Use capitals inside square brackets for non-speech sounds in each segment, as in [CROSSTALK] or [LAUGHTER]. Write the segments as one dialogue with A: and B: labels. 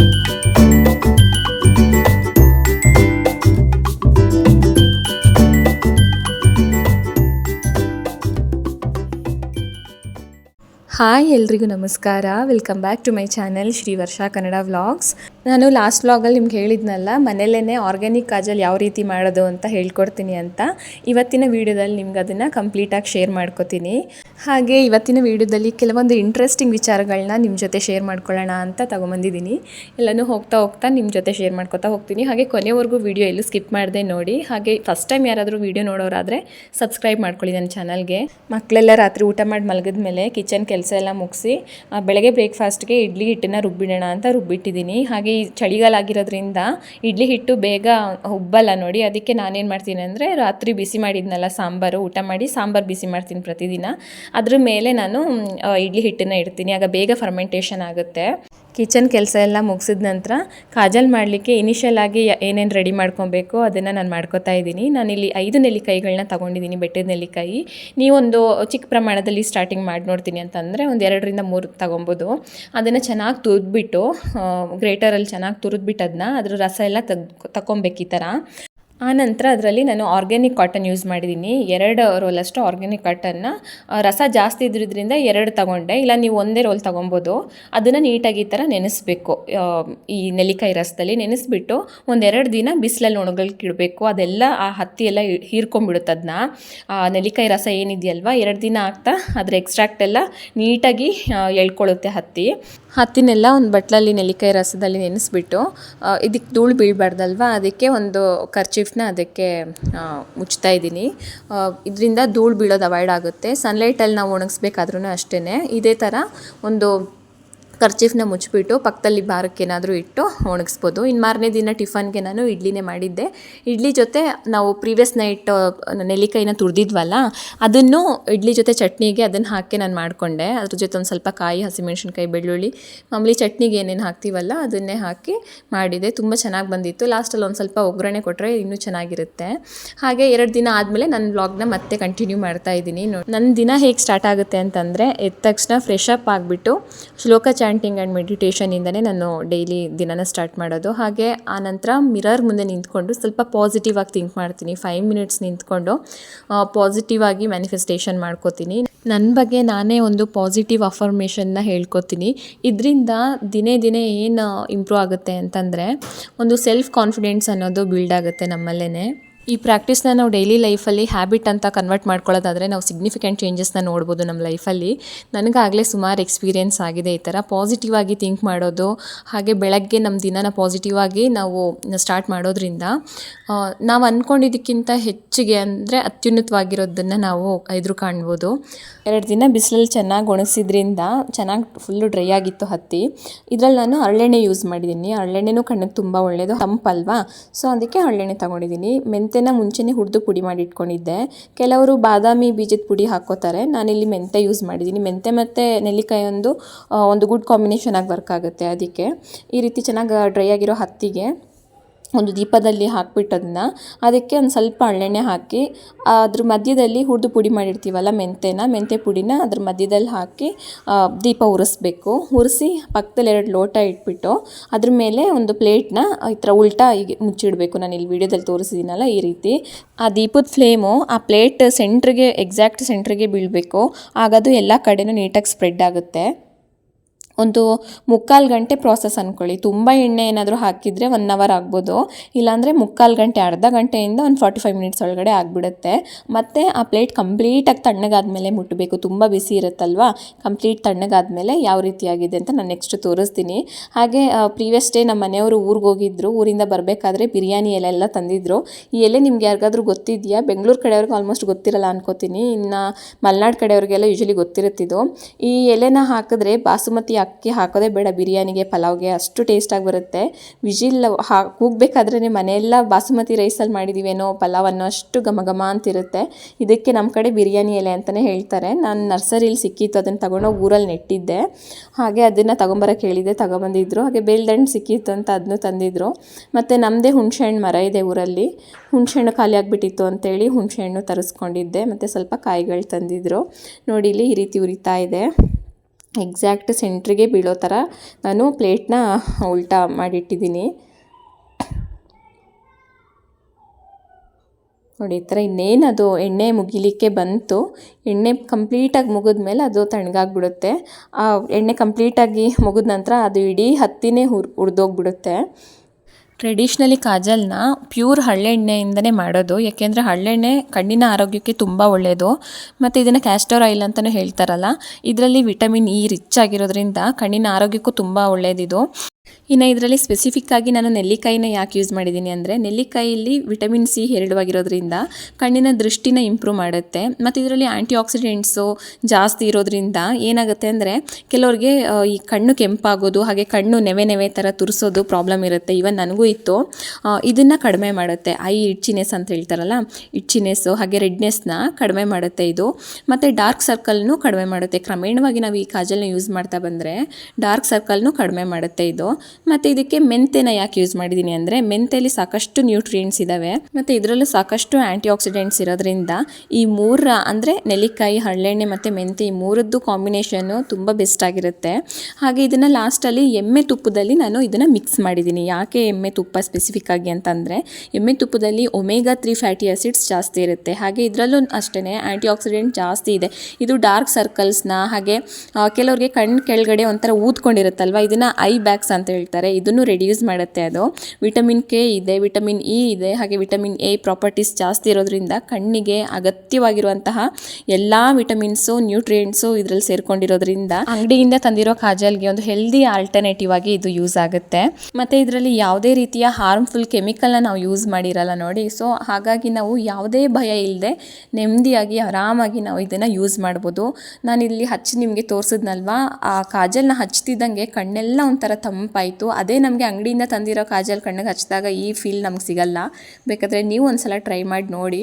A: Thank you. Hi ಎಲ್ರಿಗೂ ನಮಸ್ಕಾರ. Welcome back to my channel Shri Varsha Kannada vlogs ನಾನು last ವ್ಲಾಗಲ್ಲಿ ನಿಮ್ಗೆ ಹೇಳಿದ್ನಲ್ಲ ಮನೆಯಲ್ಲೇ ಆರ್ಗ್ಯಾನಿಕ್ ಕಾಜಲ್ ಯಾವ ರೀತಿ ಮಾಡೋದು ಅಂತ ಹೇಳ್ಕೊಡ್ತೀನಿ ಅಂತ. ಇವತ್ತಿನ ವೀಡಿಯೋದಲ್ಲಿ ನಿಮ್ಗೆ ಅದನ್ನು ಕಂಪ್ಲೀಟಾಗಿ ಶೇರ್ ಮಾಡ್ಕೋತೀನಿ. ಹಾಗೆ ಇವತ್ತಿನ ವೀಡಿಯೋದಲ್ಲಿ ಕೆಲವೊಂದು ಇಂಟ್ರೆಸ್ಟಿಂಗ್ ವಿಚಾರಗಳನ್ನ ನಿಮ್ಮ ಜೊತೆ ಶೇರ್ ಮಾಡ್ಕೊಳ್ಳೋಣ ಅಂತ ತೊಗೊಂಬಂದಿದ್ದೀನಿ. ಎಲ್ಲನೂ ಹೋಗ್ತಾ ಹೋಗ್ತಾ ನಿಮ್ಮ ಜೊತೆ ಶೇರ್ ಮಾಡ್ಕೊತಾ ಹೋಗ್ತೀನಿ. ಹಾಗೆ ಕೊನೆವರೆಗೂ ವೀಡಿಯೋ ಎಲ್ಲೂ ಸ್ಕಿಪ್ ಮಾಡದೆ ನೋಡಿ. ಹಾಗೆ ಫಸ್ಟ್ ಟೈಮ್ ಯಾರಾದರೂ ವೀಡಿಯೋ ನೋಡೋರಾದರೆ ಸಬ್ಸ್ಕ್ರೈಬ್ ಮಾಡ್ಕೊಳ್ಳಿ ನನ್ನ ಚಾನಲ್ಗೆ ಮಕ್ಕಳೆಲ್ಲ ರಾತ್ರಿ ಊಟ ಮಾಡಿ ಮಲಗಿದ ಮೇಲೆ ಕಿಚನ್ ಕೆಲಸ ಎಲ್ಲ ಮುಗಿಸಿ ಬೆಳಗ್ಗೆ ಬ್ರೇಕ್ಫಾಸ್ಟ್ಗೆ ಇಡ್ಲಿ ಹಿಟ್ಟನ್ನು ರುಬ್ಬಿಡೋಣ ಅಂತ ರುಬ್ಬಿಟ್ಟಿದ್ದೀನಿ. ಹಾಗೆ ಈ ಚಳಿಗಾಲ ಆಗಿರೋದ್ರಿಂದ ಇಡ್ಲಿ ಹಿಟ್ಟು ಬೇಗ ಉಬ್ಬಲ್ಲ ನೋಡಿ, ಅದಕ್ಕೆ ನಾನೇನು ಮಾಡ್ತೀನಿ ಅಂದರೆ ರಾತ್ರಿ ಬಿಸಿ ಮಾಡಿದ್ನಲ್ಲ ಸಾಂಬಾರು, ಊಟ ಮಾಡಿ ಸಾಂಬಾರು ಬಿಸಿ ಮಾಡ್ತೀನಿ ಪ್ರತಿದಿನ. ಅದ್ರ ಮೇಲೆ ನಾನು ಇಡ್ಲಿ ಹಿಟ್ಟನ್ನು ಇಡ್ತೀನಿ. ಆಗ ಬೇಗ ಫರ್ಮೆಂಟೇಷನ್ ಆಗುತ್ತೆ. ಕಿಚನ್ ಕೆಲಸ ಎಲ್ಲ ಮುಗಿಸಿದ ನಂತರ ಕಾಜಲ್ ಮಾಡಲಿಕ್ಕೆ ಇನಿಷಿಯಲ್ ಆಗಿ ಏನೇನು ರೆಡಿ ಮಾಡ್ಕೊಬೇಕು ಅದನ್ನು ನಾನು ಮಾಡ್ಕೊತಾ ಇದ್ದೀನಿ. ನಾನಿಲ್ಲಿ ಐದು ನೆಲ್ಲಿಕಾಯಿಗಳನ್ನ ತಗೊಂಡಿದ್ದೀನಿ, ಬೆಟ್ಟದ ನೆಲ್ಲಿಕಾಯಿ. ನೀವೊಂದು ಚಿಕ್ಕ ಪ್ರಮಾಣದಲ್ಲಿ ಸ್ಟಾರ್ಟಿಂಗ್ ಮಾಡಿ ನೋಡ್ತೀನಿ ಅಂತಂದರೆ ಒಂದು ಎರಡರಿಂದ ಮೂರು ತೊಗೊಬೋದು. ಅದನ್ನು ಚೆನ್ನಾಗಿ ತುರಿದ್ಬಿಟ್ಟು ಗ್ರೇಟರಲ್ಲಿ ಚೆನ್ನಾಗಿ ತುರಿದ್ಬಿಟ್ಟು ಅದನ್ನ ಅದ್ರ ರಸ ಎಲ್ಲ ತಗ್ ತಗೊಬೇಕು ಈ ಥರ ಆನಂತರ ಅದರಲ್ಲಿ ನಾನು ಆರ್ಗ್ಯಾನಿಕ್ ಕಾಟನ್ ಯೂಸ್ ಮಾಡಿದ್ದೀನಿ. ಎರಡು ರೋಲಷ್ಟು ಆರ್ಗ್ಯಾನಿಕ್ ಕಾಟನ್ನ ರಸ ಜಾಸ್ತಿ ಇದ್ರಿಂದ ಎರಡು ತಗೊಂಡೆ. ಇಲ್ಲ, ನೀವು ಒಂದೇ ರೋಲ್ ತೊಗೊಬೋದು. ಅದನ್ನು ನೀಟಾಗಿ ಈ ಥರ ನೆನೆಸ್ಬೇಕು. ಈ ನೆಲ್ಲಿಕಾಯಿ ರಸದಲ್ಲಿ ನೆನೆಸ್ಬಿಟ್ಟು ಒಂದೆರಡು ದಿನ ಬಿಸಿಲಲ್ಲಿ ಒಣಗಲಿಕ್ಕೆ ಇಡಬೇಕು ಅದೆಲ್ಲ, ಆ ಹತ್ತಿ ಎಲ್ಲ ಹೀರ್ಕೊಂಬಿಡುತ್ತೆ ಅದನ್ನ ಆ, ನೆಲ್ಲಿಕಾಯಿ ರಸ ಏನಿದೆಯಲ್ವ, ಎರಡು ದಿನ ಆಗ್ತಾ ಅದರ ಎಕ್ಸ್ಟ್ರಾಕ್ಟ್ ಎಲ್ಲ ನೀಟಾಗಿ ಎಳ್ಕೊಳ್ಳುತ್ತೆ ಹತ್ತಿ. ಹತ್ತಿನೆಲ್ಲ ಒಂದು ಬಟ್ಲಲ್ಲಿ ನೆಲ್ಲಿಕಾಯಿ ರಸದಲ್ಲಿ ನೆನೆಸ್ಬಿಟ್ಟು ಇದಕ್ಕೆ ಧೂಳು ಬೀಳಬಾರ್ದಲ್ವ? ಅದಕ್ಕೆ ಒಂದು ಖರ್ಚೀಫ್ನ ಅದಕ್ಕೆ ಮುಚ್ತಾ ಇದ್ದೀನಿ. ಇದರಿಂದ ಧೂಳು ಬೀಳೋದು ಅವಾಯ್ಡ್ ಆಗುತ್ತೆ. ಸನ್ಲೈಟಲ್ಲಿ ನಾವು ಒಣಗಿಸ್ಬೇಕಾದ್ರೂ ಅಷ್ಟೇ ಇದೇ ಥರ ಒಂದು ಖರ್ಚೀಫ್ನ ಮುಚ್ಚಿಬಿಟ್ಟು ಪಕ್ಕದಲ್ಲಿ ಬಾರಕ್ಕೆ ಏನಾದರೂ ಇಟ್ಟು ಒಣಗಿಸ್ಬೋದು. ಇನ್ನು ಮಾರನೇ ದಿನ ಟಿಫನ್ಗೆ ನಾನು ಇಡ್ಲಿನೇ ಮಾಡಿದ್ದೆ. ಇಡ್ಲಿ ಜೊತೆ ನಾವು ಪ್ರೀವಿಯಸ್ ನೈಟ್ ನೆಲ್ಲಿಕಾಯಿನ ತುರಿದಿದ್ವಲ್ಲ, ಅದನ್ನು ಇಡ್ಲಿ ಜೊತೆ ಚಟ್ನಿಗೆ ಅದನ್ನು ಹಾಕಿ ನಾನು ಮಾಡಿಕೊಂಡೆ. ಅದ್ರ ಜೊತೆ ಒಂದು ಸ್ವಲ್ಪ ಕಾಯಿ, ಹಸಿಮೆಣ್ಸಿನ್ಕಾಯಿ, ಬೆಳ್ಳುಳ್ಳಿ, ಮಾಮೂಲಿ ಚಟ್ನಿಗೆ ಏನೇನು ಹಾಕ್ತೀವಲ್ಲ ಅದನ್ನೇ ಹಾಕಿ ಮಾಡಿದೆ. ತುಂಬ ಚೆನ್ನಾಗಿ ಬಂದಿತ್ತು. ಲಾಸ್ಟಲ್ಲಿ ಒಂದು ಸ್ವಲ್ಪ ಒಗ್ಗರಣೆ ಕೊಟ್ಟರೆ ಇನ್ನೂ ಚೆನ್ನಾಗಿರುತ್ತೆ. ಹಾಗೆ ಎರಡು ದಿನ ಆದಮೇಲೆ ನನ್ನ ವ್ಲಾಗ್ನ ಮತ್ತೆ ಕಂಟಿನ್ಯೂ ಮಾಡ್ತಾ ಇದ್ದೀನಿ. ನೋಡಿ ನನ್ನ ದಿನ ಹೇಗೆ ಸ್ಟಾರ್ಟ್ ಆಗುತ್ತೆ ಅಂತಂದರೆ ಎದ್ದ ತಕ್ಷಣ ಫ್ರೆಶ್ ಅಪ್ ಆಗಿಬಿಟ್ಟು ಶ್ಲೋಕ ಚಾಂಟಿಂಗ್ ಆ್ಯಂಡ್ ಮೆಡಿಟೇಷನಿಂದನೇ ನಾನು ಡೈಲಿ ದಿನನ ಸ್ಟಾರ್ಟ್ ಮಾಡೋದು. ಹಾಗೆ ಆ ನಂತರ ಮಿರರ್ ಮುಂದೆ ನಿಂತ್ಕೊಂಡು ಸ್ವಲ್ಪ ಪಾಸಿಟಿವ್ ಆಗಿ ಥಿಂಕ್ ಮಾಡ್ತೀನಿ. ಫೈವ್ ಮಿನಿಟ್ಸ್ ನಿಂತ್ಕೊಂಡು ಪಾಸಿಟಿವ್ ಆಗಿ ಮ್ಯಾನಿಫೆಸ್ಟೇಷನ್ ಮಾಡ್ಕೋತೀನಿ. ನನ್ನ ಬಗ್ಗೆ ನಾನೇ ಒಂದು ಪಾಸಿಟಿವ್ ಅಫರ್ಮೇಷನ್ನ ಹೇಳ್ಕೊತೀನಿ. ಇದರಿಂದ ದಿನೇ ದಿನೇ ಏನು ಇಂಪ್ರೂವ್ ಆಗುತ್ತೆ ಅಂತಂದರೆ, ಒಂದು ಸೆಲ್ಫ್ ಕಾನ್ಫಿಡೆನ್ಸ್ ಅನ್ನೋದು ಬಿಲ್ಡ್ ಆಗುತ್ತೆ ನಮ್ಮಲ್ಲೇ ಈ ಪ್ರಾಕ್ಟೀಸ್ನ ನಾವು ಡೈಲಿ ಲೈಫಲ್ಲಿ ಹ್ಯಾಬಿಟ್ ಅಂತ ಕನ್ವರ್ಟ್ ಮಾಡ್ಕೊಳ್ಳೋದಾದರೆ ನಾವು ಸಿಗ್ನಿಫಿಕೆಂಟ್ ಚೇಂಜಸ್ನ ನೋಡ್ಬೋದು ನಮ್ಮ ಲೈಫಲ್ಲಿ ನನಗಾಗಲೇ ಸುಮಾರು ಎಕ್ಸ್ಪೀರಿಯೆನ್ಸ್ ಆಗಿದೆ ಈ ಥರ ಪಾಸಿಟಿವ್ ಆಗಿ ಥಿಂಕ್ ಮಾಡೋದು, ಹಾಗೆ ಬೆಳಗ್ಗೆ ನಮ್ಮ ದಿನನ ಪಾಸಿಟಿವ್ ಆಗಿ ನಾವು ಸ್ಟಾರ್ಟ್ ಮಾಡೋದ್ರಿಂದ ನಾವು ಅಂದ್ಕೊಂಡಿದ್ದಕ್ಕಿಂತ ಹೆಚ್ಚಿಗೆ ಅಂದರೆ ಅತ್ಯುನ್ನತವಾಗಿರೋದನ್ನು ನಾವು ಎದುರು ಕಾಣ್ಬೋದು. ಎರಡು ದಿನ ಬಿಸಿಲಲ್ಲಿ ಚೆನ್ನಾಗಿ ಒಣಗಿಸಿದ್ರಿಂದ ಚೆನ್ನಾಗಿ ಫುಲ್ಲು ಡ್ರೈ ಆಗಿತ್ತು ಹತ್ತಿ. ಇದರಲ್ಲಿ ನಾನು ಹರಳೆಣ್ಣೆ ಯೂಸ್ ಮಾಡಿದ್ದೀನಿ. ಹರಳೆಣ್ಣೆನೂ ಕಣ್ಣಿಗೆ ತುಂಬ ಒಳ್ಳೆಯದು ತಂಪಲ್ವಾ ಸೊ ಅದಕ್ಕೆ ಹರಳೆಣ್ಣೆ ತಗೊಂಡಿದ್ದೀನಿ. ಮೆಂತೆನ ಮುಂಚೆನೇ ಹುರಿದು ಪುಡಿ ಮಾಡಿ ಇಟ್ಕೊಂಡಿದ್ದೆ. ಕೆಲವರು ಬಾದಾಮಿ ಬೀಜದ ಪುಡಿ ಹಾಕೋತಾರೆ ನಾನಿಲ್ಲಿ ಮೆಂತ್ಯ ಯೂಸ್ ಮಾಡಿದ್ದೀನಿ. ಮೆಂತ್ಯ ಮತ್ತು ನೆಲ್ಲಿಕಾಯಿ ಒಂದು ಒಂದು ಗುಡ್ ಕಾಂಬಿನೇಷನ್ ಆಗಿ ವರ್ಕ್ ಆಗುತ್ತೆ ಅದಕ್ಕೆ. ಈ ರೀತಿ ಚೆನ್ನಾಗಿ ಡ್ರೈ ಆಗಿರೋ ಹತ್ತಿಗೆ. ಒಂದು ದೀಪದಲ್ಲಿ ಹಾಕ್ಬಿಟ್ಟು ಅದನ್ನ ಅದಕ್ಕೆ ಒಂದು ಸ್ವಲ್ಪ ಹಳ್ಳೆಣ್ಣೆ ಹಾಕಿ, ಅದ್ರ ಮಧ್ಯದಲ್ಲಿ ಹುರಿದು ಪುಡಿ ಮಾಡಿರ್ತೀವಲ್ಲ ಮೆಂತೆನ, ಮೆಂತೆ ಪುಡಿನ ಅದ್ರ ಮಧ್ಯದಲ್ಲಿ ಹಾಕಿ ದೀಪ ಉರಿಸ್ಬೇಕು. ಉರಿಸಿ ಪಕ್ಕದಲ್ಲಿ ಎರಡು ಲೋಟ ಇಟ್ಬಿಟ್ಟು, ಅದ್ರ ಮೇಲೆ ಒಂದು ಪ್ಲೇಟ್ನ ಈ ಥರ ಉಲ್ಟಾ ಹೀಗೆ ಮುಚ್ಚಿಡಬೇಕು. ನಾನು ಇಲ್ಲಿ ವಿಡಿಯೋದಲ್ಲಿ ತೋರಿಸಿದ್ದೀನಲ್ಲ ಈ ರೀತಿ. ಆ ದೀಪದ ಫ್ಲೇಮು ಆ ಪ್ಲೇಟ್ ಸೆಂಟ್ರಿಗೆ, ಎಕ್ಸಾಕ್ಟ್ ಸೆಂಟ್ರಿಗೆ ಬೀಳಬೇಕು. ಆಗದು ಎಲ್ಲ ಕಡೆನೂ ನೀಟಾಗಿ ಸ್ಪ್ರೆಡ್ ಆಗುತ್ತೆ. ಒಂದು ಮುಕ್ಕಾಲು ಗಂಟೆ ಪ್ರಾಸೆಸ್ ಅಂದ್ಕೊಳ್ಳಿ ತುಂಬ ಎಣ್ಣೆ ಏನಾದರೂ ಹಾಕಿದರೆ ಒನ್ ಅವರ್ ಆಗ್ಬೋದು. ಇಲ್ಲಾಂದರೆ ಮುಕ್ಕಾಲು ಗಂಟೆ, ಅರ್ಧ ಗಂಟೆಯಿಂದ ಒಂದು ಫಾರ್ಟಿ ಫೈವ್ ಮಿನಿಟ್ಸ್ ಒಳಗಡೆ ಆಗಿಬಿಡುತ್ತೆ. ಮತ್ತು ಆ ಪ್ಲೇಟ್ ಕಂಪ್ಲೀಟಾಗಿ ತಣ್ಣಗಾದಮೇಲೆ ಮುಟ್ಟಬೇಕು ತುಂಬ ಬಿಸಿ ಇರುತ್ತಲ್ವಾ? ಕಂಪ್ಲೀಟ್ ತಣ್ಣಗಾದಮೇಲೆ ಯಾವ ರೀತಿ ಆಗಿದೆ ಅಂತ ನಾನು ನೆಕ್ಸ್ಟ್ ತೋರಿಸ್ತೀನಿ. ಹಾಗೆ ಪ್ರೀವಿಯಸ್ ಡೇ ನಮ್ಮ ಮನೆಯವರು ಊರಿಗೆ ಹೋಗಿದ್ದರು ಊರಿಂದ ಬರಬೇಕಾದ್ರೆ ಬಿರಿಯಾನಿ ಎಲೆ ಎಲ್ಲ ತಂದಿದ್ದರು ಈ ಎಲೆ ನಿಮ್ಗೆ ಯಾರಿಗಾದ್ರೂ ಗೊತ್ತಿದೆಯಾ? ಬೆಂಗಳೂರು ಕಡೆಯವ್ರಿಗೆ ಆಲ್ಮೋಸ್ಟ್ ಗೊತ್ತಿರಲ್ಲ ಅನ್ಕೋತೀನಿ. ಇನ್ನು ಮಲೆನಾಡು ಕಡೆಯವ್ರಿಗೆಲ್ಲ ಯೂಶಲಿ ಗೊತ್ತಿರುತ್ತಿದ್ದು. ಈ ಎಲೆನ ಹಾಕಿದ್ರೆ ಬಾಸುಮತಿ ಅಕ್ಕಿ ಹಾಕೋದೇ ಬೇಡ, ಬಿರಿಯಾನಿಗೆ ಪಲಾವ್ಗೆ ಅಷ್ಟು ಟೇಸ್ಟಾಗಿ ಬರುತ್ತೆ. ವಿಜಿಲ್ ಹಾ ಕೂಗಬೇಕಾದ್ರೆ ಮನೆಯೆಲ್ಲ ಬಾಸುಮತಿ ರೈಸಲ್ಲಿ ಮಾಡಿದ್ದೀವೇನೋ ಪಲಾವ್ ಅನ್ನೋ ಅಷ್ಟು ಘಮ ಘಮ ಅಂತಿರುತ್ತೆ. ಇದಕ್ಕೆ ನಮ್ಮ ಕಡೆ ಬಿರಿಯಾನಿ ಎಲೆ ಅಂತಲೇ ಹೇಳ್ತಾರೆ. ನಾನು ನರ್ಸರಿಲಿ ಸಿಕ್ಕಿತ್ತು ಅದನ್ನು ತಗೊಂಡೋಗಿ ಊರಲ್ಲಿ ನೆಟ್ಟಿದ್ದೆ. ಹಾಗೆ ಅದನ್ನು ತಗೊಂಬರಕ್ಕೆ ಹೇಳಿದ್ದೆ ತಗೊಂಬಂದಿದ್ರು. ಹಾಗೆ ಬೇಲ್ದಂಡು ಸಿಕ್ಕಿತ್ತು ಅಂತ ಅದನ್ನು ತಂದಿದ್ರು. ಮತ್ತು ನಮ್ಮದೇ ಹುಣಸೆಹಣ್ಣು ಮರ ಇದೆ ಊರಲ್ಲಿ. ಹುಣಸೆಹಣ್ಣು ಖಾಲಿ ಆಗಿಬಿಟ್ಟಿತ್ತು ಅಂತೇಳಿ ಹುಣಸೆಹಣ್ಣು ತರಿಸ್ಕೊಂಡಿದ್ದೆ. ಮತ್ತು ಸ್ವಲ್ಪ ಕಾಯಿಗಳು ತಂದಿದ್ರು. ನೋಡಿ ಇಲ್ಲಿ ಈ ರೀತಿ ಉರಿತಾ ಇದೆ. ಎಕ್ಸಾಕ್ಟ್ ಸೆಂಟ್ರಿಗೆ ಬೀಳೋ ಥರ ನಾನು ಪ್ಲೇಟ್ನ ಉಲ್ಟಾ ಮಾಡಿಟ್ಟಿದ್ದೀನಿ. ನೋಡಿ, ಈ ಥರ ಇನ್ನೇನು ಅದು ಎಣ್ಣೆ ಮುಗಿಲಿಕ್ಕೆ ಬಂತು. ಎಣ್ಣೆ ಕಂಪ್ಲೀಟಾಗಿ ಮುಗಿದ್ಮೇಲೆ ಅದು ತಣ್ಣಗಾಗ್ಬಿಡುತ್ತೆ. ಆ ಎಣ್ಣೆ ಕಂಪ್ಲೀಟಾಗಿ ಮುಗಿದ ನಂತರ ಅದು ಇಡೀ ಹತ್ತಿನೇ ಹುರ್, ಹುರಿದೋಗ್ಬಿಡುತ್ತೆ. ಟ್ರೆಡಿಷ್ನಲಿ ಕಾಜಲ್ನ ಪ್ಯೂರ್ ಹಳ್ಳೆಣ್ಣೆಯಿಂದನೇ ಮಾಡೋದು. ಯಾಕೆಂದರೆ ಹಳ್ಳೆಣ್ಣೆ ಕಣ್ಣಿನ ಆರೋಗ್ಯಕ್ಕೆ ತುಂಬ ಒಳ್ಳೆಯದು ಮತ್ತು ಇದನ್ನು ಕ್ಯಾಸ್ಟರ್ ಆಯಿಲ್ ಅಂತಲೂ ಹೇಳ್ತಾರಲ್ಲ, ಇದರಲ್ಲಿ ವಿಟಮಿನ್ ಇ ರಿಚ್ ಆಗಿರೋದ್ರಿಂದ ಕಣ್ಣಿನ ಆರೋಗ್ಯಕ್ಕೂ ತುಂಬ ಒಳ್ಳೆಯದಿದು ಇನ್ನು ಇದರಲ್ಲಿ ಸ್ಪೆಸಿಫಿಕ್ ಆಗಿ ನಾನು ನೆಲ್ಲಿಕಾಯಿನ ಯಾಕೆ ಯೂಸ್ ಮಾಡಿದ್ದೀನಿ ಅಂದರೆ ನೆಲ್ಲಿಕಾಯಿಯಲ್ಲಿ ವಿಟಮಿನ್ ಸಿ ಹೇರಳವಾಗಿರೋದ್ರಿಂದ ಕಣ್ಣಿನ ದೃಷ್ಟಿನ ಇಂಪ್ರೂವ್ ಮಾಡುತ್ತೆ. ಮತ್ತು ಇದರಲ್ಲಿ ಆ್ಯಂಟಿ ಆಕ್ಸಿಡೆಂಟ್ಸು ಜಾಸ್ತಿ ಇರೋದ್ರಿಂದ ಏನಾಗುತ್ತೆ ಅಂದರೆ ಕೆಲವ್ರಿಗೆ ಈ ಕಣ್ಣು ಕೆಂಪಾಗೋದು, ಹಾಗೆ ಕಣ್ಣು ನೆವೆ ನೆವೆ ಥರ ತುರಿಸೋದು ಪ್ರಾಬ್ಲಮ್ ಇರುತ್ತೆ. ಇವನ್ ನನಗೂ ಇತ್ತು. ಇದನ್ನು ಕಡಿಮೆ ಮಾಡುತ್ತೆ. ಐ ಇಡ್ಚಿನೆಸ್ ಅಂತ ಹೇಳ್ತಾರಲ್ಲ ಇಡ್ಚಿನೆಸ್ಸು ಹಾಗೆ ರೆಡ್ನೆಸ್ನ ಕಡಿಮೆ ಮಾಡುತ್ತೆ ಇದು. ಮತ್ತು ಡಾರ್ಕ್ ಸರ್ಕಲ್ನೂ ಕಡಿಮೆ ಮಾಡುತ್ತೆ. ಕ್ರಮೇಣವಾಗಿ ನಾವು ಈ ಕಾಜಲ್ನ ಯೂಸ್ ಮಾಡ್ತಾ ಬಂದರೆ ಡಾರ್ಕ್ ಸರ್ಕಲ್ನು ಕಡಿಮೆ ಮಾಡುತ್ತೆ ಇದು. ಮತ್ತು ಇದಕ್ಕೆ ಮೆಂತೆನ ಯಾಕೆ ಯೂಸ್ ಮಾಡಿದ್ದೀನಿ ಅಂದರೆ ಮೆಂತೆಯಲ್ಲಿ ಸಾಕಷ್ಟು ನ್ಯೂಟ್ರಿಯೆಂಟ್ಸ್ ಇದ್ದಾವೆ ಮತ್ತು ಇದರಲ್ಲೂ ಸಾಕಷ್ಟು ಆ್ಯಂಟಿ ಆಕ್ಸಿಡೆಂಟ್ಸ್ ಇರೋದ್ರಿಂದ ಈ ಮೂರ ಅಂದರೆ ನೆಲ್ಲಿಕಾಯಿ ಹಳ್ಳೆಣ್ಣೆ ಮತ್ತು ಮೆಂತೆ ಈ ಮೂರದ್ದು ಕಾಂಬಿನೇಷನ್ನು ತುಂಬ ಬೆಸ್ಟ್ ಆಗಿರುತ್ತೆ. ಹಾಗೆ ಇದನ್ನು ಲಾಸ್ಟಲ್ಲಿ ಎಮ್ಮೆ ತುಪ್ಪದಲ್ಲಿ ನಾನು ಇದನ್ನು ಮಿಕ್ಸ್ ಮಾಡಿದ್ದೀನಿ ಯಾಕೆ ಎಮ್ಮೆ ತುಪ್ಪ ಸ್ಪೆಸಿಫಿಕ್ ಆಗಿ ಅಂತಂದರೆ ಎಮ್ಮೆ ತುಪ್ಪದಲ್ಲಿ ಒಮೆಗಾ ತ್ರೀ ಫ್ಯಾಟಿ ಆಸಿಡ್ಸ್ ಜಾಸ್ತಿ ಇರುತ್ತೆ. ಹಾಗೆ ಇದರಲ್ಲೂ ಅಷ್ಟೇ ಆ್ಯಂಟಿ ಆಕ್ಸಿಡೆಂಟ್ ಜಾಸ್ತಿ ಇದೆ. ಇದು ಡಾರ್ಕ್ ಸರ್ಕಲ್ಸ್ನ ಹಾಗೆ ಕೆಲವ್ರಿಗೆ ಕಣ್ಣು ಕೆಳಗಡೆ ಒಂಥರ ಊದ್ಕೊಂಡಿರುತ್ತಲ್ವ? ಇದನ್ನು ಐ ಬ್ಯಾಗ್ಸ್ ಅಂತ ಹೇಳ್ತಾರೆ, ಇದನ್ನು ರೆಡ್ಯೂಸ್ ಮಾಡುತ್ತೆ ಅದು. ವಿಟಮಿನ್ ಕೆ ಇದೆ ವಿಟಮಿನ್ ಇ ಇದೆ, ಹಾಗೆ ವಿಟಮಿನ್ ಎ ಪ್ರಾಪರ್ಟೀಸ್ ಜಾಸ್ತಿ ಇರೋದ್ರಿಂದ ಕಣ್ಣಿಗೆ ಅಗತ್ಯವಾಗಿರುವಂತಹ ಎಲ್ಲ ವಿಟಮಿನ್ಸು ನ್ಯೂಟ್ರಿಯೆಂಟ್ಸು ಇದರಲ್ಲಿ ಸೇರ್ಕೊಂಡಿರೋದ್ರಿಂದ ಅಂಗಡಿಯಿಂದ ತಂದಿರೋ ಕಾಜಲ್ಗೆ ಒಂದು ಹೆಲ್ದಿ ಆಲ್ಟರ್ನೇಟಿವ್ ಆಗಿ ಇದು ಯೂಸ್ ಆಗುತ್ತೆ. ಮತ್ತು ಇದರಲ್ಲಿ ಯಾವುದೇ ರೀತಿಯ ಹಾರ್ಮ್ಫುಲ್ ಕೆಮಿಕಲ್ನ ನಾವು ಯೂಸ್ ಮಾಡಿರಲ್ಲ ನೋಡಿ. ಸೊ ಹಾಗಾಗಿ ನಾವು ಯಾವುದೇ ಭಯ ಇಲ್ಲದೆ ನೆಮ್ಮದಿಯಾಗಿ, ಆರಾಮಾಗಿ ನಾವು ಇದನ್ನು ಯೂಸ್ ಮಾಡ್ಬೋದು. ನಾನು ಇಲ್ಲಿ ಹಚ್ಚಿ ನಿಮಗೆ ತೋರಿಸಿದ್ನಲ್ವಾ? ಆ ಕಾಜಲ್ನ ಹಚ್ತಿದ್ದಂಗೆ ಕಣ್ಣೆಲ್ಲ ಒಂಥರ ತಂಪಾಯಿತು ಅದೇ ನಮಗೆ ಅಂಗಡಿಯಿಂದ ತಂದಿರೋ ಕಾಜಲ್ ಕಣ್ಣಿಗೆ ಹಚ್ಚಿದಾಗ ಈ ಫೀಲ್ ನಮ್ಗೆ ಸಿಗಲ್ಲ. ಬೇಕಾದರೆ ನೀವು ಒಂದ್ಸಲ ಟ್ರೈ ಮಾಡಿ ನೋಡಿ.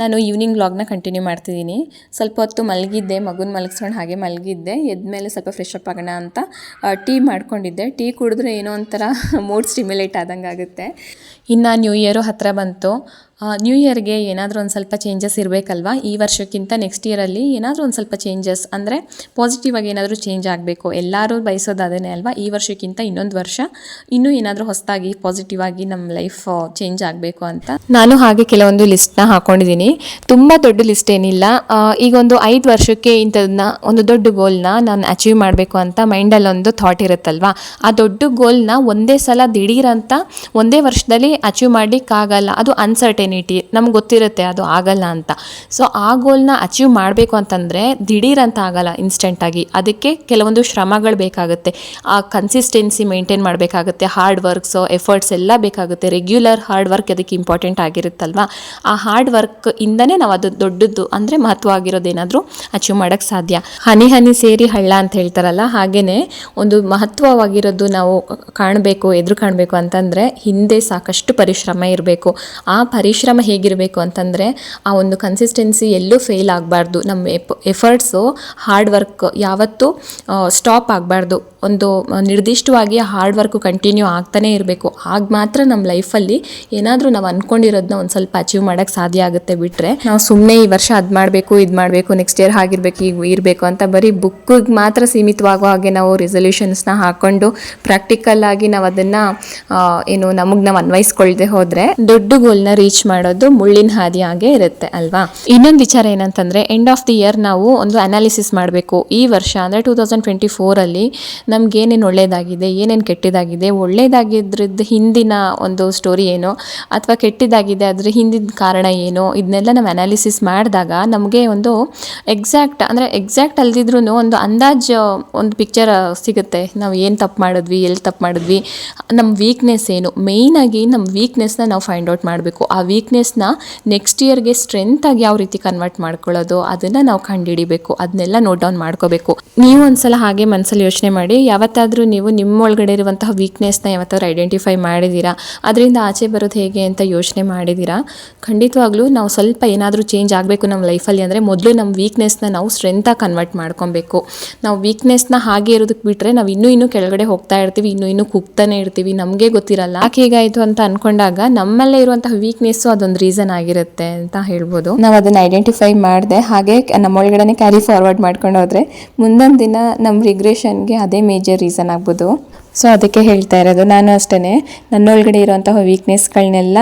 A: ನಾನು ಈವ್ನಿಂಗ್ ವ್ಲಾಗ್ನ ಕಂಟಿನ್ಯೂ ಮಾಡ್ತಿದ್ದೀನಿ. ಸ್ವಲ್ಪ ಹೊತ್ತು ಮಲಗಿದ್ದೆ, ಮಗುನ ಮಲಗಿಸ್ಕೊಂಡು ಹಾಗೆ ಮಲಗಿದ್ದೆ. ಎದ್ಮೇಲೆ ಸ್ವಲ್ಪ ಫ್ರೆಶ್ ಅಪ್ ಆಗೋಣ ಅಂತ ಟೀ ಮಾಡ್ಕೊಂಡಿದ್ದೆ. ಟೀ ಕುಡಿದ್ರೆ ಏನೋ ಒಂಥರ [LAUGHS] ಮೂಡ್ ಸ್ಟಿಮ್ಯುಲೇಟ್ ಆದಂಗೆ ಆಗುತ್ತೆ ಇನ್ನು ನ್ಯೂ ಇಯರು ಹತ್ತಿರ ಬಂತು. ನ್ಯೂ ಇಯರ್ಗೆ ಏನಾದರೂ ಒಂದು ಸ್ವಲ್ಪ ಚೇಂಜಸ್ ಇರಬೇಕಲ್ವಾ? ಈ ವರ್ಷಕ್ಕಿಂತ ನೆಕ್ಸ್ಟ್ ಇಯರಲ್ಲಿ ಏನಾದರೂ ಒಂದು ಸ್ವಲ್ಪ ಚೇಂಜಸ್ ಅಂದರೆ ಪಾಸಿಟಿವ್ ಆಗಿ ಏನಾದರೂ ಚೇಂಜ್ ಆಗಬೇಕು. ಎಲ್ಲರೂ ಬಯಸೋದು ಅದೇನೇ ಅಲ್ವಾ? ಈ ವರ್ಷಕ್ಕಿಂತ ಇನ್ನೊಂದು ವರ್ಷ ಇನ್ನೂ ಏನಾದರೂ ಹೊಸದಾಗಿ ಪಾಸಿಟಿವ್ ಆಗಿ ನಮ್ಮ ಲೈಫ್ ಚೇಂಜ್ ಆಗಬೇಕು ಅಂತ ನಾನು ಹಾಗೆ ಕೆಲವೊಂದು ಲಿಸ್ಟ್ನ ಹಾಕೊಂಡಿದ್ದೀನಿ. ತುಂಬ ದೊಡ್ಡ ಲಿಸ್ಟ್ ಏನಿಲ್ಲ. ಈಗ ಒಂದು ಐದು ವರ್ಷಕ್ಕೆ ಇಂಥದನ್ನ ಒಂದು ದೊಡ್ಡ ಗೋಲ್ನ ನಾನು ಅಚೀವ್ ಮಾಡಬೇಕು ಅಂತ ಮೈಂಡಲ್ಲಿ ಒಂದು ಥಾಟ್ ಇರುತ್ತಲ್ವಾ? ಆ ದೊಡ್ಡ ಗೋಲ್ನ ಒಂದೇ ಸಲ ದಿಢೀರಂತ ಒಂದೇ ವರ್ಷದಲ್ಲಿ ಅಚೀವ್ ಮಾಡಲಿಕ್ಕಾಗಲ್ಲ. ಅದು ಅನ್ಸರ್ಟೆನಿಟಿ ನಮ್ಗೆ ಗೊತ್ತಿರುತ್ತೆ ಅದು ಆಗಲ್ಲ ಅಂತ. ಸೊ ಆ ಗೋಲ್ನ ಅಚೀವ್ ಮಾಡಬೇಕು ಅಂತಂದರೆ ದಿಢೀರ್ ಅಂತ ಆಗಲ್ಲ ಇನ್ಸ್ಟೆಂಟಾಗಿ ಅದಕ್ಕೆ ಕೆಲವೊಂದು ಶ್ರಮಗಳು ಬೇಕಾಗುತ್ತೆ. ಆ ಕನ್ಸಿಸ್ಟೆನ್ಸಿ ಮೇಂಟೈನ್ ಮಾಡಬೇಕಾಗುತ್ತೆ. ಹಾರ್ಡ್ ವರ್ಕ್ಸ್ ಎಫರ್ಟ್ಸ್ ಎಲ್ಲ ಬೇಕಾಗುತ್ತೆ. ರೆಗ್ಯುಲರ್ ಹಾರ್ಡ್ ವರ್ಕ್ ಅದಕ್ಕೆ ಇಂಪಾರ್ಟೆಂಟ್ ಆಗಿರುತ್ತಲ್ವಾ? ಆ ಹಾರ್ಡ್ ವರ್ಕ್ ಇಂದನೇ ನಾವು ಅದು ದೊಡ್ಡದು ಅಂದರೆ ಮಹತ್ವವಾಗಿರೋದೇನಾದರೂ ಅಚೀವ್ ಮಾಡೋಕ್ಕೆ ಸಾಧ್ಯ. ಹನಿ ಹನಿ ಸೇರಿ ಹಳ್ಳ ಅಂತ ಹೇಳ್ತಾರಲ್ಲ ಹಾಗೆಯೇ ಒಂದು ಮಹತ್ವವಾಗಿರೋದು ನಾವು ಕಾಣಬೇಕು, ಎದುರು ಕಾಣಬೇಕು ಅಂತಂದರೆ ಹಿಂದೆ ಸಾಕಷ್ಟು ಪರಿಶ್ರಮ ಇರಬೇಕು. ಆ ಪರಿಶ್ರಮ ಹೇಗಿರಬೇಕು ಅಂತಂದರೆ ಆ ಒಂದು ಕನ್ಸಿಸ್ಟೆನ್ಸಿ ಎಲ್ಲೂ ಫೇಲ್ ಆಗಬಾರ್ದು. ನಮ್ಮ ಎಫರ್ಟ್ಸು ಹಾರ್ಡ್ ವರ್ಕ್ ಯಾವತ್ತೂ ಸ್ಟಾಪ್ ಆಗಬಾರ್ದು. ಒಂದು ನಿರ್ದಿಷ್ಟವಾಗಿ ಹಾರ್ಡ್ ವರ್ಕು ಕಂಟಿನ್ಯೂ ಆಗ್ತಾನೇ ಇರಬೇಕು. ಆಗ ಮಾತ್ರ ನಮ್ಮ ಲೈಫಲ್ಲಿ ಏನಾದರೂ ನಾವು ಅಂದ್ಕೊಂಡಿರೋದನ್ನ ಒಂದು ಸ್ವಲ್ಪ ಅಚೀವ್ ಮಾಡೋಕ್ಕೆ ಸಾಧ್ಯ ಆಗುತ್ತೆ ಬಿಟ್ಟರೆ ನಾವು ಸುಮ್ಮನೆ ಈ ವರ್ಷ ಅದು ಮಾಡಬೇಕು, ಇದು ಮಾಡಬೇಕು ನೆಕ್ಸ್ಟ್ ಇಯರ್ ಆಗಿರ್ಬೇಕು ಈಗ ಇರಬೇಕು ಅಂತ ಬರೀ ಬುಕ್ಕಿಗೆ ಮಾತ್ರ ಸೀಮಿತವಾಗೋ ಹಾಗೆ ನಾವು ರೆಸೊಲ್ಯೂಷನ್ಸ್ನ ಹಾಕ್ಕೊಂಡು ಪ್ರಾಕ್ಟಿಕಲ್ ಆಗಿ ನಾವು ಅದನ್ನು ಏನು ನಮಗೆ ನಾವು ಅನ್ವಯಿಸ್ಕೊಳ್ದೆ ಹೋದರೆ ದೊಡ್ಡ ಗೋಲ್ನ ರೀಚ್ ಮಾಡೋದು ಮುಳ್ಳಿನ ಹಾದಿ ಹಾಗೆ ಇರುತ್ತೆ ಅಲ್ವಾ? ಇನ್ನೊಂದು ವಿಚಾರ ಏನಂತಂದರೆ ಎಂಡ್ ಆಫ್ ದಿ ಇಯರ್ ನಾವು ಒಂದು ಅನಾಲಿಸಿಸ್ ಮಾಡಬೇಕು. ಈ ವರ್ಷ ಅಂದರೆ ಟೂ ತೌಸಂಡ್ ಟ್ವೆಂಟಿ ಫೋರಲ್ಲಿ ನಮ್ಗೆ ಏನೇನು ಒಳ್ಳೆಯದಾಗಿದೆ ಏನೇನು ಕೆಟ್ಟದಾಗಿದೆ ಒಳ್ಳೇದಾಗಿದ್ರದ್ದು ಹಿಂದಿನ ಒಂದು ಸ್ಟೋರಿ ಏನು ಅಥವಾ ಕೆಟ್ಟದಾಗಿದೆ ಅದ್ರ ಹಿಂದಿನ ಕಾರಣ ಏನು ಇದನ್ನೆಲ್ಲ ನಾವು ಅನಾಲಿಸಿಸ್ ಮಾಡಿದಾಗ ನಮಗೆ ಒಂದು ಎಕ್ಸಾಕ್ಟ್ ಅಂದರೆ ಎಕ್ಸಾಕ್ಟ್ ಅಲ್ದಿದ್ರೂ ಒಂದು ಅಂದಾಜು ಒಂದು ಪಿಕ್ಚರ್ ಸಿಗುತ್ತೆ. ನಾವು ಏನು ತಪ್ಪು ಮಾಡಿದ್ವಿ ಎಲ್ಲಿ ತಪ್ಪು ಮಾಡಿದ್ವಿ ನಮ್ಮ ವೀಕ್ನೆಸ್ ಏನು. ಮೇಯ್ನಾಗಿ ನಮ್ಮ ವೀಕ್ನೆಸ್ನ ನಾವು ಫೈಂಡ್ ಔಟ್ ಮಾಡಬೇಕು. ಆ ವೀಕ್ನೆಸ್ನ ನೆಕ್ಸ್ಟ್ ಇಯರ್ಗೆ ಸ್ಟ್ರೆಂತಾಗಿ ಯಾವ ರೀತಿ ಕನ್ವರ್ಟ್ ಮಾಡ್ಕೊಳ್ಳೋದು, ಅದನ್ನು ನಾವು ಕಂಡುಹಿಡಿಬೇಕು. ಅದನ್ನೆಲ್ಲ ನೋಟ್ ಡೌನ್ ಮಾಡ್ಕೋಬೇಕು. ನೀವು ಒಂದ್ಸಲ ಹಾಗೆ ಮನಸ್ಸಲ್ಲಿ ಯೋಚನೆ ಮಾಡಿ ಯಾವತ್ತಾದರೂ ನೀವು ನಿಮ್ಮೊಳಗಡೆ ಇರುವಂತಹ ವೀಕ್ನೆಸ್ನ ಯಾವತ್ತಾದ್ರೂ ಐಡೆಂಟಿಫೈ ಮಾಡಿದ್ದೀರಾ? ಅದರಿಂದ ಆಚೆ ಬರೋದು ಹೇಗೆ ಅಂತ ಯೋಚನೆ ಮಾಡಿದ್ದೀರಾ? ಖಂಡಿತವಾಗ್ಲೂ ನಾವು ಸ್ವಲ್ಪ ಏನಾದರೂ ಚೇಂಜ್ ಆಗಬೇಕು ನಮ್ಮ ಲೈಫಲ್ಲಿ ಅಂದರೆ ಮೊದಲು ನಮ್ಮ ವೀಕ್ನೆಸ್ನ ನಾವು ಸ್ಟ್ರೆಂತಾಗಿ ಕನ್ವರ್ಟ್ ಮಾಡ್ಕೊಬೇಕು. ನಾವು ವೀಕ್ನೆಸ್ನ ಹಾಗೆ ಇರೋದಕ್ಕೆ ಬಿಟ್ಟರೆ ನಾವು ಇನ್ನೂ ಇನ್ನೂ ಕೆಳಗಡೆ ಹೋಗ್ತಾ ಇರ್ತೀವಿ, ಇನ್ನೂ ಇನ್ನೂ ಕುಗ್ತಾನೆ ಇರ್ತೀವಿ, ನಮಗೆ ಗೊತ್ತಿರಲ್ಲ. ಯಾಕೆ ಹೀಗಾಯಿತು ಅಂತ ಅನ್ಕೊಂಡಾಗ ನಮ್ಮಲ್ಲೇ ಇರುವಂತಹ ವೀಕ್ನೆಸ್ಸು ಅದೊಂದು ರೀಸನ್ ಆಗಿರುತ್ತೆ ಅಂತ ಹೇಳ್ಬೋದು. ನಾವು ಅದನ್ನು ಐಡೆಂಟಿಫೈ ಮಾಡಿದೆ ಹಾಗೆ ನಮ್ಮೊಳಗಡೆ ಕ್ಯಾರಿ ಫಾರ್ವರ್ಡ್ ಮಾಡ್ಕೊಂಡು ಹೋದರೆ ಮುಂದೊಂದು ದಿನ ನಮ್ಮ ರಿಗ್ರೆಷನ್ಗೆ ಅದೇ ಮೇಜರ್ ರೀಸನ್ ಆಗ್ಬೋದು. ಸೊ ಅದಕ್ಕೆ ಹೇಳ್ತಾ ಇರೋದು. ನಾನು ಅಷ್ಟೇ ನನ್ನೊಳಗಡೆ ಇರುವಂತಹ ವೀಕ್ನೆಸ್ಗಳನ್ನೆಲ್ಲ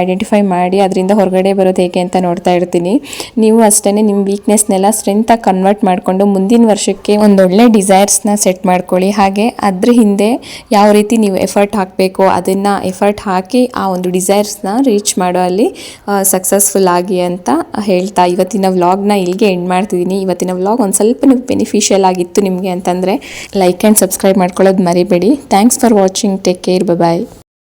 A: ಐಡೆಂಟಿಫೈ ಮಾಡಿ, ಅದರಿಂದ ಹೊರಗಡೆ ಬರೋದು ಹೇಗೆ ಅಂತ ನೋಡ್ತಾ ಇರ್ತೀನಿ. ನೀವು ಅಷ್ಟೇ ನಿಮ್ಮ ವೀಕ್ನೆಸ್ನೆಲ್ಲ ಸ್ಟ್ರೆಂತಾಗಿ ಕನ್ವರ್ಟ್ ಮಾಡಿಕೊಂಡು ಮುಂದಿನ ವರ್ಷಕ್ಕೆ ಒಂದೊಳ್ಳೆ ಡಿಸೈರ್ಸ್ನ ಸೆಟ್ ಮಾಡ್ಕೊಳ್ಳಿ. ಹಾಗೆ ಅದ್ರ ಹಿಂದೆ ಯಾವ ರೀತಿ ನೀವು ಎಫರ್ಟ್ ಹಾಕಬೇಕು, ಅದನ್ನು ಎಫರ್ಟ್ ಹಾಕಿ ಆ ಒಂದು ಡಿಸೈರ್ಸ್ನ ರೀಚ್ ಮಾಡೋ ಅಲ್ಲಿ ಸಕ್ಸಸ್ಫುಲ್ ಆಗಿ ಅಂತ ಹೇಳ್ತಾ ಇವತ್ತಿನ ವ್ಲಾಗ್ನ ಇಲ್ಲಿಗೆ ಎಂಡ್ ಮಾಡ್ತಿದ್ದೀನಿ. ಇವತ್ತಿನ ವ್ಲಾಗ್ ಒಂದು ಸ್ವಲ್ಪ ಬೆನಿಫಿಷಿಯಲ್ ಆಗಿತ್ತು ನಿಮಗೆ ಅಂತಂದರೆ ಲೈಕ್ ಆ್ಯಂಡ್ ಸಬ್ಸ್ಕ್ರೈಬ್ ಮಾಡ್ಕೊಳ್ಳೋದು ಮರಿಬೇಡಿ. Thanks for watching take care bye